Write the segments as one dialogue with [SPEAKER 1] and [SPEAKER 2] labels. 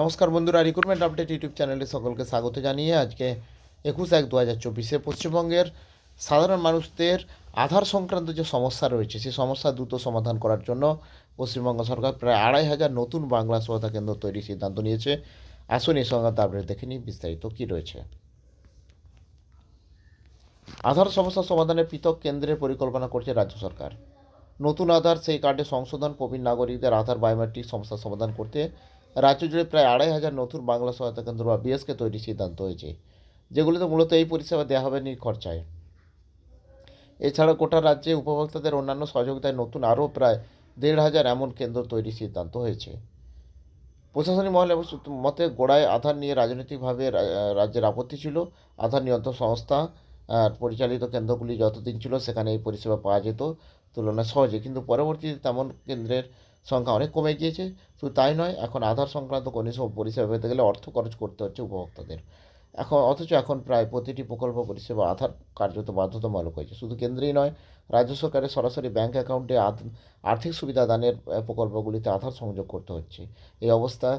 [SPEAKER 1] নমস্কার বন্ধুরা, recruitment update YouTube চ্যানেলে সকলকে স্বাগত জানিয়ে আজকে একুশ এক দু হাজার চব্বিশে পশ্চিমবঙ্গের সাধারণ মানুষদের আধার সংক্রান্ত যে সমস্যা রয়েছে, সেই সমস্যা দ্রুত সমাধান করার জন্য পশ্চিমবঙ্গ সরকার প্রায় আড়াই হাজার নতুন বাংলা সহায়তা কেন্দ্র তৈরির সিদ্ধান্ত নিয়েছে। আসুন এই সংক্রান্ত আপডেট দেখে নিই, বিস্তারিত কী রয়েছে। আধার সমস্যা সমাধানে পৃথক কেন্দ্রের পরিকল্পনা করছে রাজ্য সরকার। নতুন আধার, সেই কার্ডে সংশোধন প্রবীণ নাগরিকদের আধার বায়োমেট্রিক সমস্যা সমাধান করতে রাজ্য জুড়ে প্রায় আড়াই হাজার নতুন বাংলা সহায়তা কেন্দ্র বা বিএসকে তৈরির সিদ্ধান্ত হয়েছে, যেগুলিতে মূলত এই পরিষেবা দেওয়া হবে নিখরচায়। এছাড়া গোটা রাজ্যে উপভোক্তাদের অন্যান্য সহযোগিতায় নতুন আরও প্রায় দেড় হাজার এমন কেন্দ্র তৈরির সিদ্ধান্ত হয়েছে। প্রশাসনিক মহলের মতে গোড়ায় আধার নিয়ে রাজনৈতিকভাবে রাজ্যের আপত্তি ছিল। আধার নিয়ন্ত্রণ সংস্থা পরিচালিত কেন্দ্রগুলি যতদিন ছিল সেখানে এই পরিষেবা পাওয়া যেত তুলনায় সহজে। কিন্তু পরবর্তীতে তেমন কেন্দ্রের সংখ্যা অনেক কমে গিয়েছে। শুধু তাই নয়, এখন আধার সংক্রান্ত কোনো সব পরিষেবা পেতে গেলে অর্থ খরচ করতে হচ্ছে উপভোক্তাদের। এখন, অথচ এখন প্রায় প্রতিটি প্রকল্প পরিষেবা আধার কার্যত বাধ্যতামূলক হয়েছে। শুধু কেন্দ্রেই নয়, রাজ্য সরকারের সরাসরি ব্যাঙ্ক অ্যাকাউন্টে আর্থিক সুবিধা দানের প্রকল্পগুলিতে আধার সংযোগ করতে হচ্ছে। এই অবস্থা,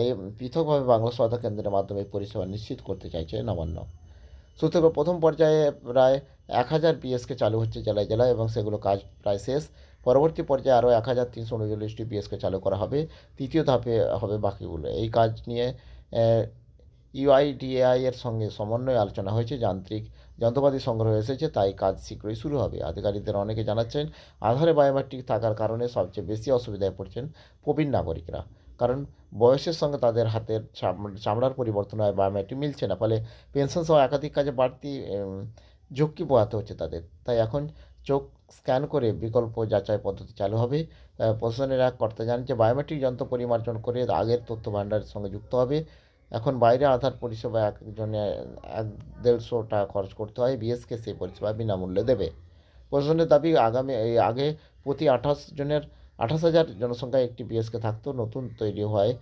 [SPEAKER 1] এই পৃথকভাবে বাংলা সহায়তা কেন্দ্রের মাধ্যমে পরিষেবা নিশ্চিত করতে চাইছে নবান্ন। সুতরাং প্রথম পর্যায়ে প্রায় এক হাজার পিএসকে চালু হচ্ছে জেলায় জেলায় এবং সেগুলো কাজ প্রায় শেষ। পরবর্তী পর্যায়ে আরও এক হাজার তিনশো উনচল্লিশটি পিএসকে চালু করা হবে। তৃতীয় ধাপে হবে বাকিগুলো। এই কাজ নিয়ে ইউআইডিএআই এর সঙ্গে সমন্বয়ে আলোচনা হয়েছে। যান্ত্রিক যন্ত্রপাতি সংগ্রহ এসেছে, তাই কাজ শীঘ্রই শুরু হবে। আধিকারিকদের অনেকে জানাচ্ছেন, আধারে বায়োমেট্রিক থাকার কারণে সবচেয়ে বেশি অসুবিধায় পড়ছেন প্রবীণ নাগরিকরা। কারণ বয়সের সঙ্গে তাদের হাতের চামড়ার পরিবর্তন হয় বায়োমেট্রিক মিলছে না। ফলে পেনশন সহ একাধিক কাজে বাড়তি ঝুঁকি পোহাতে হচ্ছে তাদের। তাই এখন চোখ স্ক্যান করে বিকল্প যাচাই পদ্ধতি চালু হবে। প্রশাসনের কর্তা জানান যে বায়োমেট্রিক যন্ত্র পরিমার্জন করে আগের তথ্য ভাণ্ডারের সঙ্গে যুক্ত হবে। এখন বাইরে আধার পরিষেবা একজনে এক দেড়শো টাকা খরচ করতে হয় বিএসকে সেই পরিষেবা বিনামূল্যে দেবে। প্রশাসনের দাবি, আগামী, এই আগে প্রতি আঠাশ জনের, আঠাশ হাজার জনসংখ্যায় একটি বিএসকে থাকতো, নতুন তৈরি হয়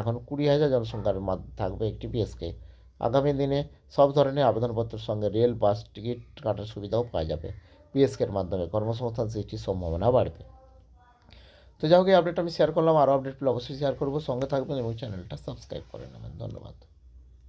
[SPEAKER 1] এখন কুড়ি হাজার জনসংখ্যার থাকবে একটি বিএসকে আগামী দিনে সব ধরনের আবেদনপত্রের সঙ্গে রেল, বাস, টিকিট কাটার সুবিধাও পাওয়া যাবে। পিএসকের মাধ্যমে। কর্মসংস্থান সৃষ্টির সম্ভাবনা বাড়বে। তো যাই হোক, এই আপডেট আমি শেয়ার করলাম। আরও আপডেট পেলে অবশ্যই শেয়ার করব। সঙ্গে থাকবেন এবং চ্যানেলটা সাবস্ক্রাইব করে নেবেন। ধন্যবাদ।